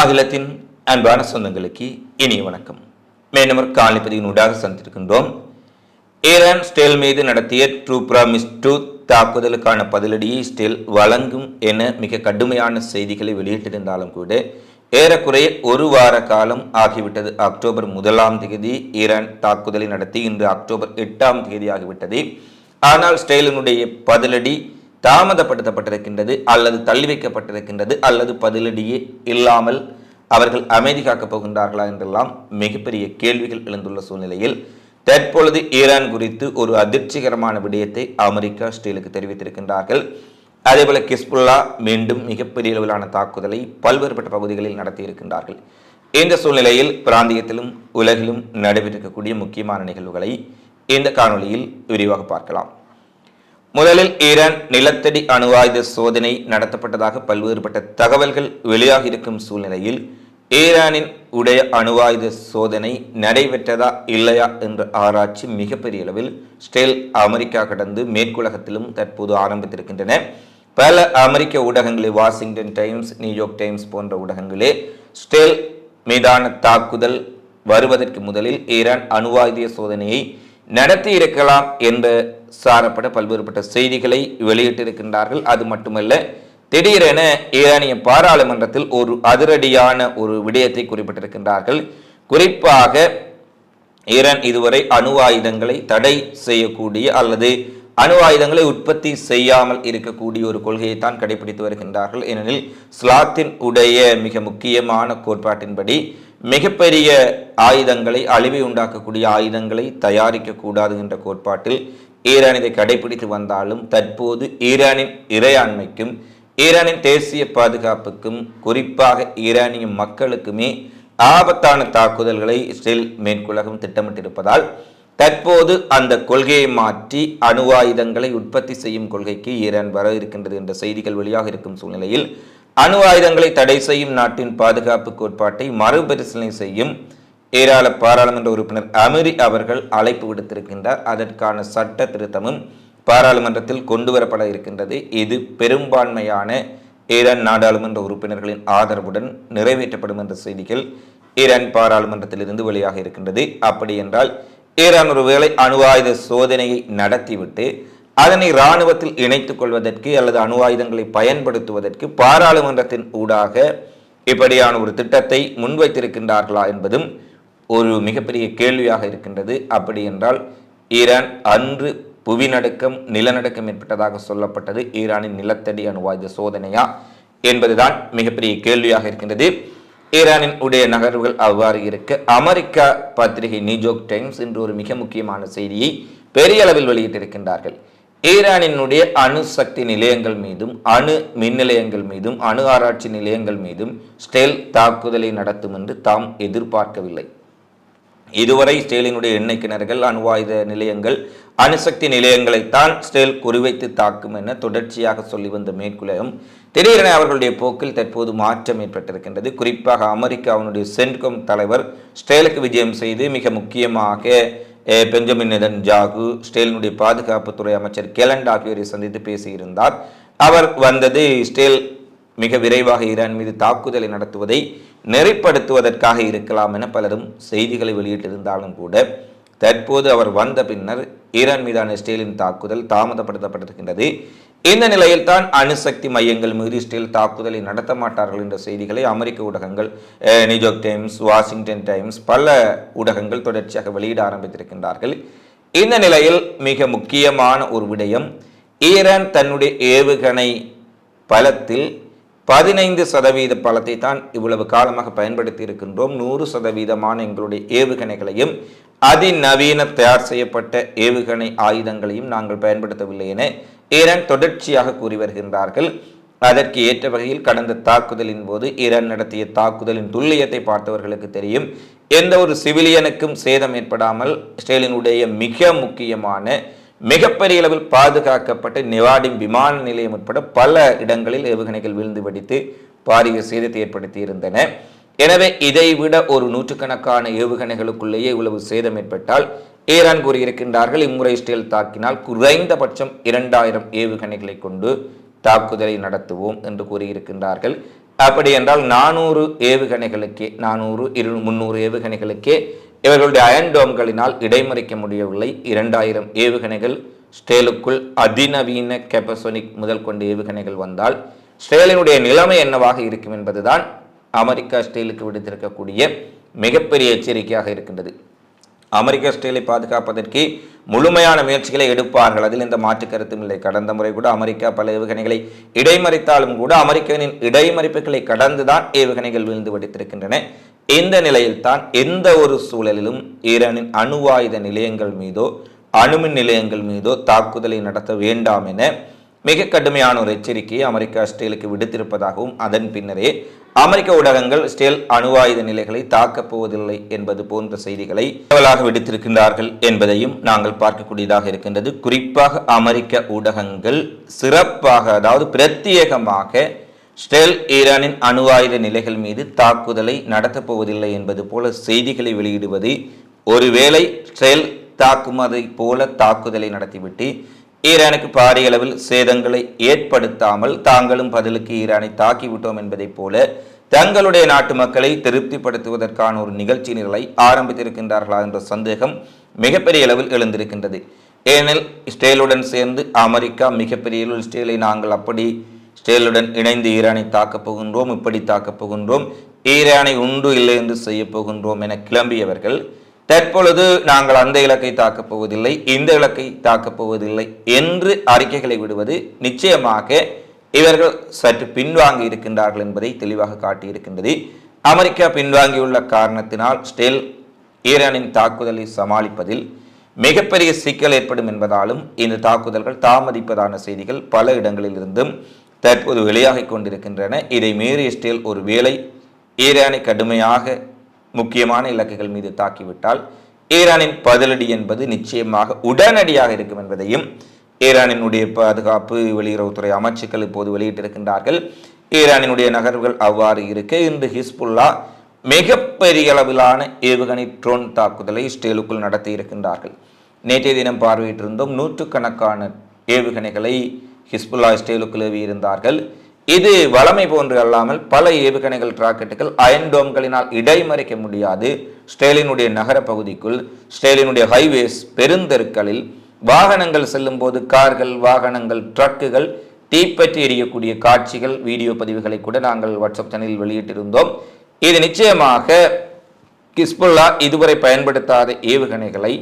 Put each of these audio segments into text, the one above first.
அகிலத்தின் அன்பான சொந்தங்களுக்கு இனிய வணக்கம். மேனமர் காலிப்பதியின் ஊடாக சந்தித்திருக்கின்றோம். ஈரான் ஸ்டேல் மீது நடத்திய ட்ரூ பிராமிஸ் டூ தாக்குதலுக்கான பதிலடியை ஸ்டேல் வழங்கும் என மிக கடுமையான செய்திகளை வெளியிட்டிருந்தாலும் கூட ஏறக்குறைய ஒரு வார காலம் ஆகிவிட்டது. அக்டோபர் முதலாம் தேதி ஈரான் தாக்குதலை நடத்தி இன்று அக்டோபர் எட்டாம் தேதி ஆகிவிட்டது. ஆனால் ஸ்டேலினுடைய பதிலடி தாமதப்படுத்தப்பட்டிருக்கின்றது அல்லது தள்ளி வைக்கப்பட்டிருக்கின்றது அல்லது பதிலடியே இல்லாமல் அவர்கள் அமைதி காக்கப் போகின்றார்களா என்றெல்லாம் மிகப்பெரிய கேள்விகள் எழுந்துள்ள சூழ்நிலையில் தற்பொழுது ஈரான் குறித்து ஒரு அதிர்ச்சிகரமான விடயத்தை அமெரிக்கா ஸ்டீலுக்கு தெரிவித்திருக்கின்றார்கள். அதேபோல கிஸ்புல்லா மீண்டும் மிகப்பெரிய அளவிலான தாக்குதலை பல்வேறுபட்ட பகுதிகளில் நடத்தியிருக்கின்றார்கள். இந்த சூழ்நிலையில் பிராந்தியத்திலும் உலகிலும் நடைபெற்றிருக்கக்கூடிய முக்கியமான நிகழ்வுகளை இந்த காணொளியில் விரிவாக பார்க்கலாம். முதலில் ஈரான் நிலத்தடி அணு ஆயுத சோதனை நடத்தப்பட்டதாக பல்வேறுபட்ட தகவல்கள் வெளியாகியிருக்கும் சூழ்நிலையில் ஈரானின் உடைய அணு ஆயுத சோதனை நடைபெற்றதா இல்லையா என்ற ஆராய்ச்சி மிகப்பெரிய அளவில் ஸ்டேல் அமெரிக்கா கடந்து மேற்குலகத்திலும் தற்போது ஆரம்பித்திருக்கின்றன. பல அமெரிக்க ஊடகங்களே Washington Times New York Times போன்ற ஊடகங்களே ஸ்டேல் மீதான தாக்குதல் வருவதற்கு முதலில் ஈரான் அணு ஆயுத சோதனையை நடத்தி இருக்கலாம் என்ற சாரப்பட பல்வேறுபட்ட செய்திகளை வெளியிட்டிருக்கின்றார்கள். அது மட்டுமல்ல திடீரென ஈரானிய பாராளுமன்றத்தில் ஒரு அதிரடியான ஒரு விடயத்தை குறிப்பிட்டிருக்கின்றார்கள். குறிப்பாக ஈரான் இதுவரை அணு ஆயுதங்களை தடை செய்யக்கூடிய அல்லது அணு ஆயுதங்களை உற்பத்தி செய்யாமல் இருக்கக்கூடிய ஒரு கொள்கையை தான் கடைபிடித்து வருகின்றார்கள். ஏனெனில் ஸ்லாத்தின் உடைய மிக முக்கியமான கோட்பாட்டின்படி மிகப்பெரிய ஆயுதங்களை அழிவை உண்டாக்கக்கூடிய ஆயுதங்களை தயாரிக்கக்கூடாது என்ற கோட்பாட்டில் ஈரான் இதை கடைபிடித்து வந்தாலும் தற்போது ஈரானின் இறையாண்மைக்கும் ஈரானின் தேசிய பாதுகாப்புக்கும் குறிப்பாக ஈரானிய மக்களுக்குமே ஆபத்தான தாக்குதல்களை இஸ்ரேல் மேற்குலகம் திட்டமிட்டிருப்பதால் தற்போது அந்த கொள்கையை மாற்றி அணு ஆயுதங்களை உற்பத்தி செய்யும் கொள்கைக்கு ஈரான் வர இருக்கின்றது என்ற செய்திகள் வெளியாக இருக்கும் சூழ்நிலையில் அணு ஆயுதங்களை தடை செய்யும் நாட்டின் பாதுகாப்பு கோட்பாட்டை மறுபரிசீலனை செய்யும் ஏராள பாராளுமன்ற உறுப்பினர் அமிரி அவர்கள் அழைப்பு விடுத்திருக்கின்றார். அதற்கான சட்ட திருத்தமும் பாராளுமன்றத்தில் கொண்டு வரப்பட இருக்கின்றது. இது பெரும்பான்மையான ஈரான் நாடாளுமன்ற உறுப்பினர்களின் ஆதரவுடன் நிறைவேற்றப்படும் என்ற செய்திகள் ஈரான் பாராளுமன்றத்திலிருந்து வெளியாக இருக்கின்றது. அப்படி என்றால் ஈரான் ஒருவேளை அணு ஆயுத சோதனையை நடத்திவிட்டு அதனை இராணுவத்தில் இணைத்துக் கொள்வதற்கு அல்லது அணு ஆயுதங்களை பயன்படுத்துவதற்கு பாராளுமன்றத்தின் ஊடாக இப்படியான ஒரு திட்டத்தை முன்வைத்திருக்கின்றார்களா என்பதும் ஒரு மிகப்பெரிய கேள்வியாக இருக்கின்றது. அப்படி என்றால் ஈரான் அன்று புவிநடுக்கம் நிலநடுக்கம் ஏற்பட்டதாக சொல்லப்பட்டது. ஈரானின் நிலத்தடி அணுவாயுத சோதனையா என்பதுதான் மிகப்பெரிய கேள்வியாக இருக்கின்றது. ஈரானின் உடைய நகர்வுகள் அவ்வாறு இருக்க அமெரிக்கா பத்திரிகை நியூயோர்க் டைம்ஸ் என்று ஒரு மிக முக்கியமான செய்தியை பெரிய அளவில் வெளியிட்டிருக்கின்றார்கள். ஈரானினுடைய அணு சக்தி நிலையங்கள் மீதும் அணு மின் நிலையங்கள் மீதும் அணு ஆராய்ச்சி நிலையங்கள் மீதும் ஸ்டெல் தாக்குதலை நடத்தும் என்று தாம் எதிர்பார்க்கவில்லை. இதுவரை ஸ்டேலினுடைய எண்ணெய் கிணறுகள் அணுவாயுத நிலையங்கள் அணுசக்தி நிலையங்களைத்தான் ஸ்டேல் குறிவைத்து தாக்கும் என தொடர்ச்சியாக சொல்லி வந்த மேற்குலகம் திடீரென அவர்களுடைய போக்கில் தற்போது மாற்றம் ஏற்பட்டிருக்கின்றது. குறிப்பாக அமெரிக்காவினுடைய சென்ட்கொம் தலைவர் ஸ்டேலுக்கு விஜயம் செய்து மிக முக்கியமாக பெஞ்சமின் நிதன் ஜாகு ஸ்டேலினுடைய பாதுகாப்புத்துறை அமைச்சர் கெலண்ட் ஆகியோரை சந்தித்து பேசியிருந்தார். அவர் வந்தது ஸ்டேல் மிக விரைவாக ஈரான் மீது தாக்குதலை நடத்துவதை நெறிப்படுத்துவதற்காக இருக்கலாம் என பலரும் செய்திகளை வெளியிட்டிருந்தாலும் கூட தற்போது அவர் வந்த பின்னர் ஈரான் மீதான இஸ்ரேலின் தாக்குதல் தாமதப்படுத்தப்பட்டிருக்கின்றது. இந்த நிலையில் தான் அணுசக்தி மையங்கள் மீது இஸ்ரேல் தாக்குதலை நடத்த மாட்டார்கள் என்ற செய்திகளை அமெரிக்க ஊடகங்கள் நியூயார்க் டைம்ஸ் வாஷிங்டன் டைம்ஸ் பல ஊடகங்கள் தொடர்ச்சியாக வெளியிட ஆரம்பித்திருக்கின்றார்கள். இந்த நிலையில் மிக முக்கியமான ஒரு விடயம் ஈரான் தன்னுடைய ஏவுகணை பலத்தில் பதினைந்து சதவீத பலத்தை தான் இவ்வளவு காலமாக பயன்படுத்தி இருக்கின்றோம் நூறு சதவீதமான எங்களுடைய ஏவுகணைகளையும் அதிநவீன தயார் செய்யப்பட்ட ஏவுகணை ஆயுதங்களையும் நாங்கள் பயன்படுத்தவில்லை என ஈரான் தொடர்ச்சியாக கூறி வருகின்றார்கள். அதற்கு ஏற்ற வகையில் கடந்த தாக்குதலின் போது ஈரான் நடத்திய தாக்குதலின் துல்லியத்தை பார்த்தவர்களுக்கு தெரியும். எந்த ஒரு சிவிலியனுக்கும் சேதம் ஏற்படாமல் ஸ்டேலினுடைய மிக முக்கியமான மிகப்பெரிய அளவில் பாதுகாக்கப்பட்ட நிவாடிம் விமான நிலையம் உட்பட பல இடங்களில் ஏவுகணைகள் விழுந்து வெடித்து பாரிய சேதத்தை ஏற்படுத்தி இருந்தன எனவே இதைவிட ஒரு நூற்றுக்கணக்கான ஏவுகணைகளுக்குள்ளேயே இவ்வளவு சேதம் ஏற்பட்டால் ஈரான் கூறியிருக்கின்றார்கள் இம்முறை இஸ்ரேல் தாக்கினால் குறைந்தபட்சம் இரண்டாயிரம் ஏவுகணைகளை கொண்டு தாக்குதலை நடத்துவோம் என்று கூறியிருக்கின்றார்கள். அப்படி என்றால் நானூறு ஏவுகணைகளுக்கே நானூறு இரு முந்நூறு ஏவுகணைகளுக்கே இவர்களுடைய அயன்டோம்களினால் இடைமறிக்க முடியவில்லை. இரண்டாயிரம் ஏவுகணைகள் ஸ்டேலுக்குள் அதிநவீன கெப்பசோனிக் முதல் கொண்ட ஏவுகணைகள் வந்தால் ஸ்டேலினுடைய நிலைமை என்னவாக இருக்கும் என்பதுதான் அமெரிக்கா ஸ்டேலுக்கு விடுத்திருக்கக்கூடிய மிகப்பெரிய எச்சரிக்கையாக இருக்கின்றது. அமெரிக்க ஸ்டேலை பாதுகாப்பதற்கு முழுமையான முயற்சிகளை எடுப்பார்கள். அதில் எந்த மாற்று கருத்தும் இல்லை. கடந்த முறை கூட அமெரிக்கா பல ஏவுகணைகளை இடைமறித்தாலும் கூட அமெரிக்காவின் இடைமறிப்புகளை கடந்துதான் ஏவுகணைகள் விழுந்து வெடித்திருக்கின்றன. இந்த நிலையில்தான் எந்த ஒரு சூழலிலும் ஈரானின் அணு ஆயுத நிலையங்கள் மீதோ அணுமின் நிலையங்கள் மீதோ தாக்குதலை நடத்த வேண்டாம் என மிக கடுமையான ஒரு எச்சரிக்கையை அமெரிக்கா ஸ்டேலுக்கு விடுத்திருப்பதாகவும் அதன் பின்னரே அமெரிக்க ஊடகங்கள் ஸ்டேல் அணு ஆயுத நிலைகளை தாக்கப் போவதில்லை என்பது போன்ற செய்திகளை பரவலாக விடுத்திருக்கின்றார்கள் என்பதையும் நாங்கள் பார்க்கக்கூடியதாக இருக்கின்றது. குறிப்பாக அமெரிக்க ஊடகங்கள் சிறப்பாக அதாவது பிரத்யேகமாக ஸ்டெல் ஈரானின் அணு ஆயுத நிலைகள் மீது தாக்குதலை நடத்தப் போவதில்லை என்பது போல செய்திகளை வெளியிடுவது ஒருவேளை ஸ்டெல் தாக்குமதை போல தாக்குதலை நடத்திவிட்டு ஈரானுக்கு பாரிய அளவில் சேதங்களை ஏற்படுத்தாமல் தாங்களும் பதிலுக்கு ஈரானை தாக்கிவிட்டோம் என்பதைப் போல தங்களுடைய நாட்டு மக்களை திருப்திப்படுத்துவதற்கான ஒரு நிகழ்ச்சி நிரலை ஆரம்பித்திருக்கின்றார்களா என்ற சந்தேகம் மிகப்பெரிய அளவில் எழுந்திருக்கின்றது. ஏனெனில் ஸ்டேலுடன் சேர்ந்து அமெரிக்கா மிகப்பெரிய அளவில் ஸ்டேலை நாங்கள் அப்படி ஸ்டேலுடன் இணைந்து ஈரானை தாக்கப் போகின்றோம் இப்படி தாக்கப் போகின்றோம். ஈரானை உண்டு இல்லை என்று செய்ய போகின்றோம் என கிளம்பியவர்கள் தற்பொழுது நாங்கள் அந்த இலக்கை தாக்கப் போவதில்லை இந்த இலக்கை தாக்கப் போவதில்லை என்று அறிக்கைகளை விடுவது நிச்சயமாக இவர்கள் சற்று பின்வாங்கி இருக்கின்றார்கள் என்பதை தெளிவாக காட்டியிருக்கின்றது. அமெரிக்கா பின்வாங்கியுள்ள காரணத்தினால் ஸ்டேல் ஈரானின் தாக்குதலை சமாளிப்பதில் மிகப்பெரிய சிக்கல் ஏற்படும் என்பதாலும் இந்த தாக்குதல்கள் தாமதிப்பதான செய்திகள் பல இடங்களிலிருந்தும் தற்போது வெளியாகிக் கொண்டிருக்கின்றன. இதை மீறிய ஸ்டேல் ஒரு வேளை ஈரானை கடுமையாக முக்கியமான இலக்குகள் மீது தாக்கிவிட்டால் ஈரானின் பதிலடி என்பது நிச்சயமாக உடனடியாக இருக்கும் என்பதையும் ஈரானினுடைய பாதுகாப்பு வெளியுறவுத்துறை அமைச்சுக்கள் இப்போது வெளியிட்டிருக்கின்றார்கள். ஈரானினுடைய நகர்வுகள் அவ்வாறு இருக்க இன்று ஹிஸ்புல்லா மிகப்பெரிய அளவிலான ஏவுகணை ட்ரோன் தாக்குதலை ஸ்டேலுக்குள் நடத்தி இருக்கின்றார்கள் நேற்றைய தினம் பார்வையிட்டிருந்தோம் நூற்றுக்கணக்கான ஏவுகணைகளை ஹிஸ்புல்லா ஸ்டேலுக்குள் ஏவி இருந்தார்கள் இது வளமை போன்று அல்லாமல் பல ஏவுகணைகள் ராக்கெட்டுகள் அயன்டோம்களினால் இடைமறிக்க முடியாது. ஸ்டேலினுடைய நகர பகுதிக்குள் ஸ்டேலினுடைய ஹைவேஸ் பெருந்தெருக்களில் வாகனங்கள் செல்லும் போது கார்கள் வாகனங்கள் ட்ரக்குகள் தீப்பற்றி எரியக்கூடிய காட்சிகள் வீடியோ பதிவுகளை கூட நாங்கள் வாட்ஸ்அப் சேனலில் வெளியிட்டிருந்தோம். இது நிச்சயமாக கிஸ்புல்லா இதுவரை பயன்படுத்தாத ஏவுகணைகளை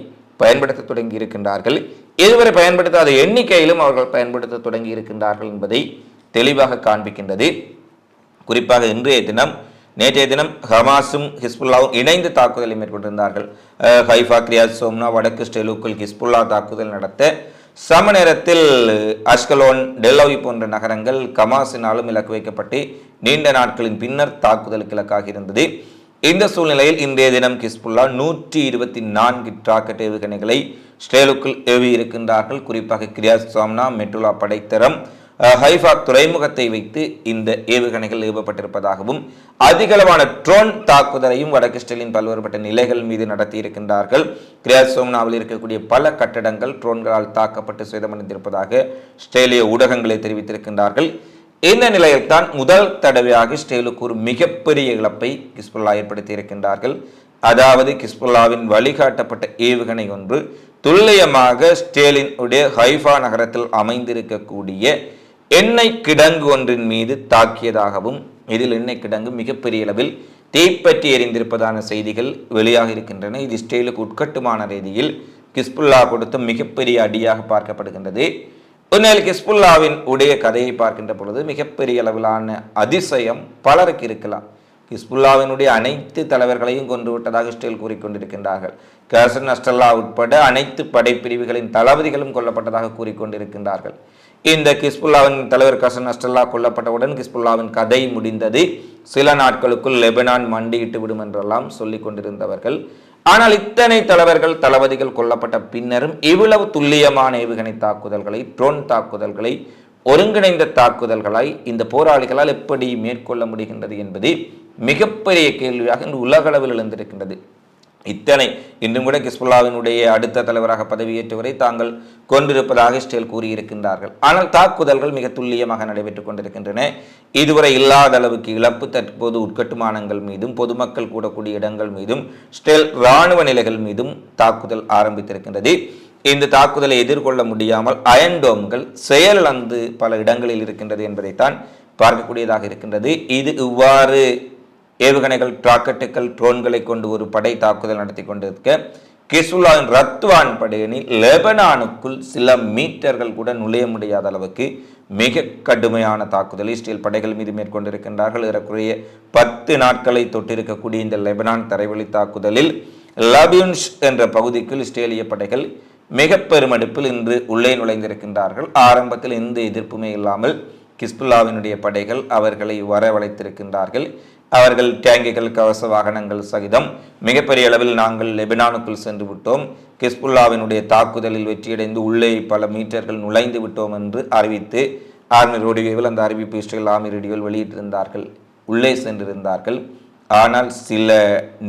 பயன்படுத்த தொடங்கி இருக்கின்றார்கள் இதுவரை பயன்படுத்தாத எண்ணிக்கையிலும் அவர்கள் பயன்படுத்த தொடங்கி இருக்கின்றார்கள் என்பதை தெளிவாக காண்பிக்கின்றது. குறிப்பாக இன்றைய தினம் நேற்றைய தினம் ஹமாஸும் ஹிஸ்புல்லாவும் இணைந்து தாக்குதலை மேற்கொண்டிருந்தார்கள். ஹைஃபா கிரியாஸ் சோம்னா வடக்கு ஸ்டெலுக்குள் ஹிஸ்புல்லா தாக்குதல் நடத்த சம நேரத்தில் அஷ்கலோன் டெல்லவி போன்ற நகரங்கள் கமாஸினாலும் இலக்கு வைக்கப்பட்டு நீண்ட நாட்களின் பின்னர் தாக்குதலுக்கு இலக்காகி இருந்தது. இந்த சூழ்நிலையில் இன்றைய தினம் கிஸ்புல்லா நூற்றி இருபத்தி நான்கு டிராக்கெட் ஏவுகணைகளை ஸ்டேலுக்குள் ஏவி இருக்கின்றார்கள். குறிப்பாக கிரியாஸ் சாம்னா மெட்டுலா படைத்தரம் ஹைஃபா துறைமுகத்தை வைத்து இந்த ஏவுகணைகள் ஏவப்பட்டிருப்பதாகவும் அதிகளவான ட்ரோன் தாக்குதலையும் வடக்கு ஸ்டேலின் பல்வேறுபட்ட நிலைகள் மீது நடத்தி இருக்கின்றார்கள் கிரியாஸ் சோம்னாவில் இருக்கக்கூடிய பல கட்டடங்கள் ட்ரோன்களால் தாக்கப்பட்டு சேதமடைந்திருப்பதாக ஸ்ட்ரேலிய ஊடகங்களை தெரிவித்திருக்கின்றார்கள். இந்த நிலையில்தான் முதல் தடவையாக இஸ்ரேலுக்கு ஒரு மிகப்பெரிய இழப்பை கிஸ்புல்லா ஏற்படுத்தி இருக்கின்றார்கள் அதாவது கிஸ்புல்லாவின் வழிகாட்டப்பட்ட ஏவுகணை ஒன்று துல்லியமாக ஸ்டேலின் உடைய ஹைஃபா நகரத்தில் அமைந்திருக்கக்கூடிய எண்ணெய் கிடங்கு ஒன்றின் மீது தாக்கியதாகவும் இதில் எண்ணெய் கிடங்கு மிகப்பெரிய அளவில் தீப்பற்றி எரிந்திருப்பதான செய்திகள் வெளியாக இருக்கின்றன. இது ஸ்டேலுக்கு உட்கட்டுமான ரீதியில் கிஸ்புல்லா கொடுத்த மிகப்பெரிய அடியாக பார்க்கப்படுகின்றது. உண்மையில் கிஸ்புல்லாவின் உடைய கதையை பார்க்கின்ற பொழுது மிகப்பெரிய அளவிலான அதிசயம் பலருக்கு இருக்கலாம். ஹிஸ்புல்லாவினுடைய அனைத்து தலைவர்களையும் கொன்று விட்டதாக இஸ்ரேல் கூறிக்கொண்டிருக்கின்றார்கள். கேசன் அஸ்டல்லா உட்பட அனைத்து படைப்பிரிவுகளின் தளபதிகளும் கொல்லப்பட்டதாக கூறிக்கொண்டிருக்கின்றார்கள். இந்த கிஸ்புல்லாவின் தலைவர் கசன் அஸ்டல்லா கொல்லப்பட்டவுடன் கிஸ்புல்லாவின் கதை முடிந்தது சில நாட்களுக்குள் லெபனான் மண்டியிட்டு விடும் என்றெல்லாம் சொல்லிக் கொண்டிருந்தவர்கள் ஆனால் இத்தனை தலைவர்கள் தளபதிகள் கொல்லப்பட்ட பின்னரும் இவ்வளவு துல்லியமான ஏவுகணை தாக்குதல்களை ட்ரோன் தாக்குதல்களை ஒருங்கிணைந்த தாக்குதல்களை இந்த போராளிகளால் எப்படி மேற்கொள்ள முடிகின்றது என்பது மிகப்பெரிய கேள்வியாக இன்று உலகளவில் எழுந்திருக்கின்றது. இத்தனை இன்றும் கூட கிஸ்புல்லாவினுடைய அடுத்த தலைவராக பதவியேற்றவரை தாங்கள் கொண்டிருப்பதாக இஸ்ரேல் கூறியிருக்கின்றார்கள். ஆனால் தாக்குதல்கள் மிக துல்லியமாக நடைபெற்றுக் கொண்டிருக்கின்றன. இதுவரை இல்லாத அளவுக்கு இழப்பு தற்போது உட்கட்டுமானங்கள் மீதும் பொதுமக்கள் கூடக்கூடிய இடங்கள் மீதும் இஸ்ரேல் இராணுவ நிலைகள் மீதும் தாக்குதல் ஆரம்பித்திருக்கின்றது. இந்த தாக்குதலை எதிர்கொள்ள முடியாமல் அயன்டோம்கள் செயலிழந்து பல இடங்களில் இருக்கின்றது என்பதைத்தான் பார்க்கக்கூடியதாக இருக்கின்றது. இது இவ்வாறு ஏவுகணைகள் ராக்கெட்டுகள் ட்ரோன்களை கொண்டு ஒரு படை தாக்குதல் நடத்தி கொண்டிருக்க கிசுலாவின் ரத்வான் படையணி லெபனானுக்குள் சில மீட்டர்கள் கூட நுழைய முடியாத அளவுக்கு மிக கடுமையான தாக்குதலை. இஸ்ரேல் படைகள் மீது மேற்கொண்டிருக்கின்றார்கள். ஏறக்குறைய பத்து நாட்களை தொட்டிருக்கக்கூடிய இந்த லெபனான் தரைவழி தாக்குதலில் லபியுன்ஷ் என்ற பகுதிக்குள் இஸ்ரேலிய படைகள் மிக பெருமடுப்பில் இன்று உள்ளே நுழைந்திருக்கின்றார்கள். ஆரம்பத்தில் எந்த எதிர்ப்புமே இல்லாமல் கிஸ்புல்லாவினுடைய படைகள் அவர்களை வரவழைத்திருக்கின்றார்கள். அவர்கள் டேங்கிகள் கவச வாகனங்கள் சகிதம். மிகப்பெரிய அளவில் நாங்கள் லெபனானுக்குள் சென்று விட்டோம். கிஸ்புல்லாவினுடைய தாக்குதலில் வெற்றியடைந்து உள்ளே பல மீட்டர்கள் நுழைந்து விட்டோம் என்று அறிவித்து ஆர்மி ரேடியோவில் அந்த அறிவிப்பு இஸ்ரேல் ஆர்மி ரேடியோவில் வெளியிட்டிருந்தார்கள். உள்ளே சென்றிருந்தார்கள். ஆனால் சில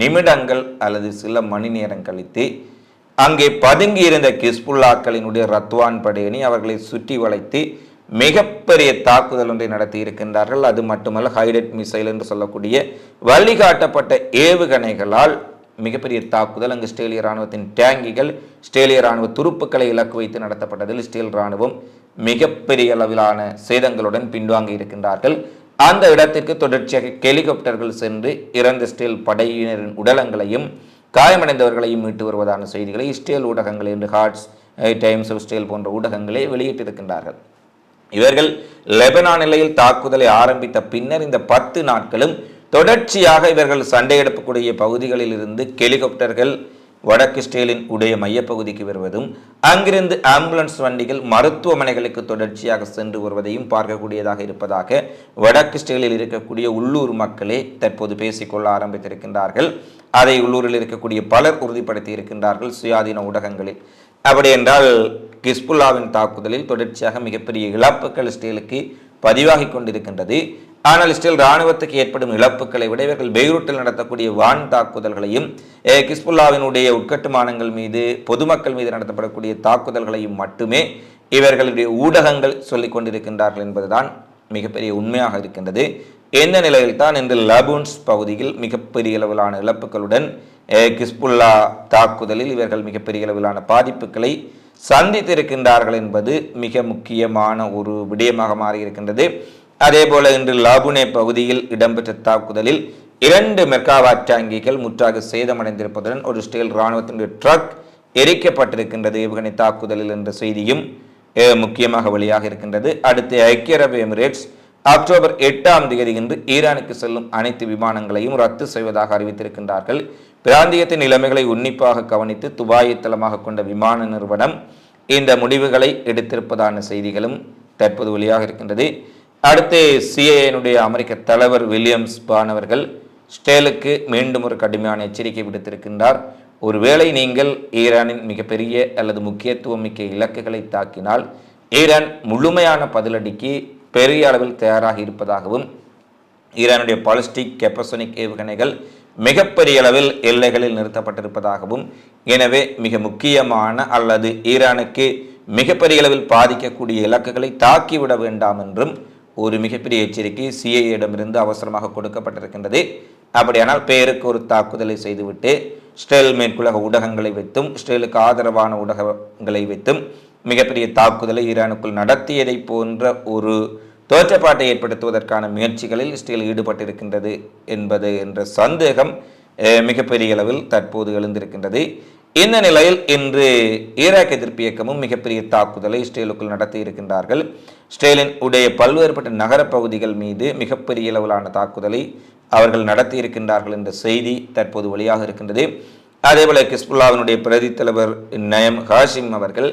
நிமிடங்கள் அல்லது சில மணி நேரம் கழித்து அங்கே பதுங்கி இருந்த கிஸ்புல்லாக்களினுடைய ரத்வான் படையணி அவர்களை சுற்றி வளைத்து மிகப்பெரிய தாக்குதல் ஒன்றை நடத்தி இருக்கின்றார்கள். அது மட்டுமல்ல ஹைடெட் மிசைல் என்று சொல்லக்கூடிய வழிகாட்டப்பட்ட ஏவுகணைகளால் மிகப்பெரிய தாக்குதல். அங்கு ஸ்டேலிய ராணுவத்தின் டேங்கிகள் ஸ்டேலிய ராணுவ துருப்புக்களை இலக்கு வைத்து நடத்தப்பட்டதில் ஸ்டீல் ராணுவம் மிகப்பெரிய அளவிலான சேதங்களுடன் பின்வாங்கி இருக்கின்றார்கள். அந்த இடத்திற்கு தொடர்ச்சியாக ஹெலிகாப்டர்கள் சென்று இறந்த ஸ்டீல் படையினரின் உடலங்களையும் காயமடைந்தவர்களையும் மீட்டு வருவதான செய்திகளை இஸ்ரேல் ஊடகங்கள் என்று ஹார்ட்ஸ் டைம்ஸ் ஆஃப் ஸ்டேல் போன்ற ஊடகங்களே வெளியிட்டிருக்கின்றார்கள். இவர்கள் லெபனான் நிலையில் தாக்குதலை ஆரம்பித்த பின்னர் இந்த பத்து நாட்களும் தொடர்ச்சியாக இவர்கள் சண்டையிடப்பக்கூடிய பகுதிகளில் இருந்து ஹெலிகாப்டர்கள் வடக்கு ஸ்டேலின் உடைய மையப்பகுதிக்கு வருவதும் அங்கிருந்து ஆம்புலன்ஸ் வண்டிகள் மருத்துவமனைகளுக்கு தொடர்ச்சியாக சென்று வருவதையும் பார்க்கக்கூடியதாக இருப்பதாக வடக்கு ஸ்டேலில் இருக்கக்கூடிய உள்ளூர் மக்களே தற்போது பேசிக்கொள்ள ஆரம்பித்திருக்கின்றார்கள். அதை உள்ளூரில் இருக்கக்கூடிய பலர் உறுதிப்படுத்தி இருக்கின்றார்கள் சுயாதீன ஊடகங்களில். அப்படி என்றால் கிஸ்புல்லாவின் தாக்குதலில் தொடர்ச்சியாக மிகப்பெரிய இழப்புகள் இஸ்ரேலுக்கு பதிவாகி கொண்டிருக்கின்றது. ஆனால் இஸ்ரேல் இராணுவத்துக்கு ஏற்படும் இழப்புகளை விட இவர்கள் பெய்ரூட்டில் நடத்தக்கூடிய வான் தாக்குதல்களையும் கிஸ்புல்லாவினுடைய உட்கட்டுமானங்கள் மீது பொதுமக்கள் மீது நடத்தப்படக்கூடிய தாக்குதல்களையும் மட்டுமே இவர்களுடைய ஊடகங்கள் சொல்லிக் கொண்டிருக்கின்றார்கள் என்பதுதான் மிகப்பெரிய உண்மையாக இருக்கின்றது. இந்த நிலையில் தான் இந்த லபூன்ஸ் பகுதியில் மிகப்பெரிய அளவிலான இழப்புகளுடன் கிஸ்புல்லா தாக்குதலில் இவர்கள் மிகப்பெரிய அளவிலான பாதிப்புகளை சந்தித்திருக்கின்றார்கள் என்பது மிக முக்கியமான ஒரு விடயமாக மாறியிருக்கின்றது. அதே போல இன்று லாபுனே பகுதியில் இடம்பெற்ற தாக்குதலில் இரண்டு மெர்காவா டாங்கிகள் முற்றாக சேதமடைந்திருப்பதுடன் ஒரு ஸ்டீல் இராணுவத்தினுடைய ட்ரக் எரிக்கப்பட்டிருக்கின்றது. ஏவுகணை தாக்குதலில் என்ற செய்தியும் முக்கியமாக வெளியாக இருக்கின்றது. அடுத்து ஐக்கிய அரபு எமிரேட்ஸ் அக்டோபர் எட்டாம் தேதி இன்று ஈரானுக்கு செல்லும் அனைத்து விமானங்களையும் ரத்து செய்வதாக அறிவித்திருக்கின்றார்கள். பிராந்தியத்தின் நிலைமைகளை உன்னிப்பாக கவனித்து துபாயை தளமாக கொண்ட விமான நிறுவனம் இந்த முடிவுகளை எடுத்திருப்பதான செய்திகளும் தற்போது வெளியாக இருக்கின்றது. அடுத்து சிஏனுடைய அமெரிக்க தலைவர் வில்லியம்ஸ் பானவர்கள் ஸ்டேலுக்கு மீண்டும் ஒரு கடுமையான எச்சரிக்கை விடுத்திருக்கின்றார். ஒருவேளை நீங்கள் ஈரானின் மிகப்பெரிய அல்லது முக்கியத்துவம் மிக்க இலக்குகளை தாக்கினால் ஈரான் முழுமையான பதிலடிக்கு பெரிய அளவில் தயாராக இருப்பதாகவும் ஈரானுடைய பாலிஸ்டிக் கெப்பசோனிக் ஏவுகணைகள் மிகப்பெரிய அளவில் எல்லைகளில் நிறுத்தப்பட்டிருப்பதாகவும் எனவே மிக முக்கியமான அல்லது ஈரானுக்கு மிகப்பெரிய அளவில் பாதிக்கக்கூடிய இலக்குகளை தாக்கிவிட வேண்டாம் என்றும் ஒரு மிகப்பெரிய எச்சரிக்கை சிஐஏடமிருந்து அவசரமாக கொடுக்கப்பட்டிருக்கின்றது. அப்படியானால் பேருக்கு ஒரு தாக்குதலை செய்துவிட்டு ஸ்டேல் மேற்குலக ஊடகங்களை வைத்தும் ஸ்டேலுக்கு ஆதரவான ஊடகங்களை வைத்தும் மிகப்பெரிய தாக்குதலை ஈரானுக்குள் நடத்தியதை போன்ற ஒரு தோற்றப்பாட்டை ஏற்படுத்துவதற்கான முயற்சிகளில் இஸ்ரேல் ஈடுபட்டிருக்கின்றது என்பது என்ற சந்தேகம் மிகப்பெரிய அளவில் தற்போது எழுந்திருக்கின்றது. இந்த நிலையில் இன்று ஈராக் எதிர்ப்பு இயக்கமும் மிகப்பெரிய தாக்குதலை இஸ்ரேலுக்குள் நடத்தி இருக்கின்றார்கள். இஸ்ரேலின் உடைய பல்வேறுபட்ட நகரப்பகுதிகள் மீது மிகப்பெரிய அளவிலான தாக்குதலை அவர்கள் நடத்தி இருக்கின்றார்கள் என்ற செய்தி தற்போது வெளியாக இருக்கின்றது. அதேபோல கிஸ்புல்லாவினுடைய பிரதி தலைவர் நயம் ஹாஷிம் அவர்கள்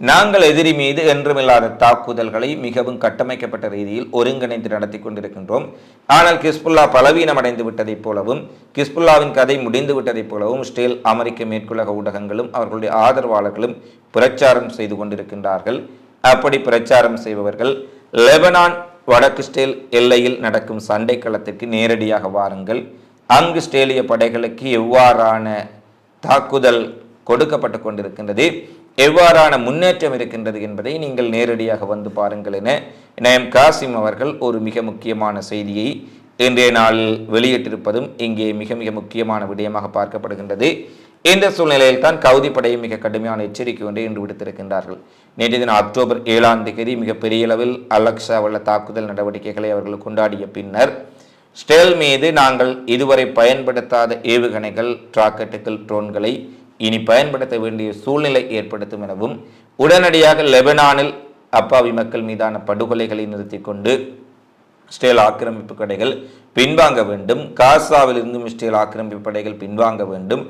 நாங்கள் எதிரி மீது என்றுமில்லாத தாக்குதல்களை மிகவும் கட்டமைக்கப்பட்ட ரீதியில் ஒருங்கிணைந்து நடத்தி கொண்டிருக்கின்றோம். ஆனால் கிஸ்புல்லா பலவீனம் அடைந்து விட்டதைப் போலவும் கிஸ்புல்லாவின் கதை முடிந்து விட்டதைப் போலவும் இஸ்ரேல் அமெரிக்க மேற்குலக ஊடகங்களும் அவர்களுடைய ஆதரவாளர்களும் பிரச்சாரம் செய்து கொண்டிருக்கின்றார்கள். அப்படி பிரச்சாரம் செய்பவர்கள் லெபனான் வடக்கு ஸ்டேல் எல்லையில் நடக்கும் சண்டை களத்திற்கு நேரடியாக வாருங்கள். அங்கு ஸ்டேலிய படைகளுக்கு எவ்வாறான தாக்குதல் கொடுக்கப்பட்டு கொண்டிருக்கின்றது? எவ்வாறான முன்னேற்றம் இருக்கின்றது என்பதை நீங்கள் நேரடியாக வந்து பாருங்கள் என நயம் காசிம் அவர்கள் ஒரு மிக முக்கியமான செய்தியை இன்றைய நாளில் வெளியிட்டிருப்பதும் இங்கே மிக மிக முக்கியமான விடயமாக பார்க்கப்படுகின்றது. இந்த சூழ்நிலையில் தான் கவுதி படையும் மிக கடுமையான எச்சரிக்கை ஒன்றை இன்று விடுத்திருக்கின்றார்கள். நேற்று தினம் அக்டோபர் ஏழாம் தேதி மிகப்பெரிய அளவில் அலக்ஸா உள்ள தாக்குதல் நடவடிக்கைகளை அவர்கள் கொண்டாடிய பின்னர் ஸ்டெல் மீது நாங்கள் இதுவரை பயன்படுத்தாத ஏவுகணைகள் ராக்கெட்டுகள் ட்ரோன்களை இனி பயன்படுத்த வேண்டிய சூழ்நிலை ஏற்படுத்தும் எனவும் உடனடியாக லெபனானில் அப்பாவி மக்கள் மீதான படுகொலைகளை நிறுத்தி கொண்டு ஸ்டேல் ஆக்கிரமிப்பு படைகள் பின்வாங்க வேண்டும் காசாவில் இருந்தும் ஸ்டேல் ஆக்கிரமிப்பு படைகள் பின்வாங்க வேண்டும்.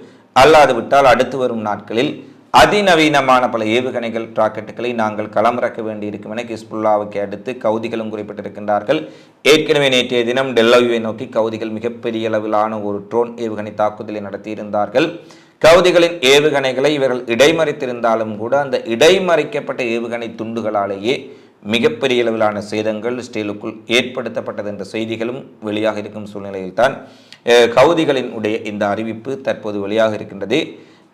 அல்லாது விட்டால் அடுத்து வரும் நாட்களில் அதிநவீனமான பல ஏவுகணைகள் ராக்கெட்டுகளை நாங்கள் களமிறக்க வேண்டியிருக்கும் என கிஸ்புல்லாவுக்கு அடுத்து கவுதிகளும் குறிப்பிட்டிருக்கின்றார்கள். ஏற்கனவே நேற்றைய தினம் டெல்லவியை நோக்கி கவுதிகள் மிகப்பெரிய அளவிலான ஒரு ட்ரோன் ஏவுகணை தாக்குதலை நடத்தியிருந்தார்கள். கவுதிகளின் ஏவுகணைகளை இவர்கள் இடைமறித்திருந்தாலும் கூட அந்த இடைமறிக்கப்பட்ட ஏவுகணை துண்டுகளாலேயே மிகப்பெரிய அளவிலான சேதங்கள் ஸ்டீலுக்குள் ஏற்படுத்தப்பட்டது என்ற செய்திகளும் வெளியாக இருக்கும் சூழ்நிலையில்தான் கவுதிகளின் உடைய இந்த அறிவிப்பு தற்போது வெளியாக இருக்கின்றது.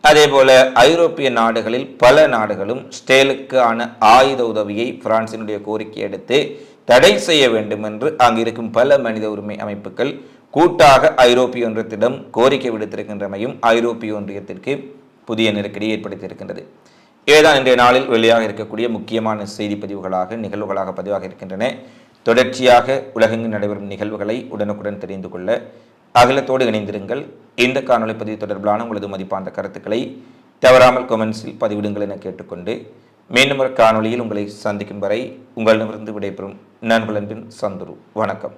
அதே போல ஐரோப்பிய நாடுகளில் பல நாடுகளும் ஸ்டேலுக்கான ஆயுத உதவியை பிரான்சினுடைய கோரிக்கை எடுத்து தடை செய்ய வேண்டும் என்று அங்கிருக்கும் பல மனித உரிமை அமைப்புகள் கூட்டாக ஐரோப்பிய ஒன்றியத்திடம் கோரிக்கை விடுத்திருக்கின்றமையும் ஐரோப்பிய ஒன்றியத்திற்கு புதிய நெருக்கடி ஏற்படுத்தியிருக்கின்றது. இவைதான் இன்றைய நாளில் வெளியாக இருக்கக்கூடிய முக்கியமான செய்தி பதிவுகளாக நிகழ்வுகளாக பதிவாக இருக்கின்றன. தொடர்ச்சியாக உலகெங்கு நடைபெறும் நிகழ்வுகளை உடனுக்குடன் தெரிந்து கொள்ள அகிலத்தோடு இணைந்திருங்கள். இந்த காணொலி பதிவு தொடர்பிலான உங்களது மதிப்பான கருத்துக்களை தவறாமல் கொமெண்ட்ஸில் பதிவிடுங்கள் என கேட்டுக்கொண்டு மீண்டும் ஒரு காணொலியில் உங்களை சந்திக்கும் வரை உங்களிடமிருந்து விடைபெறும் நண்பலன்பின் சந்துரு. வணக்கம்.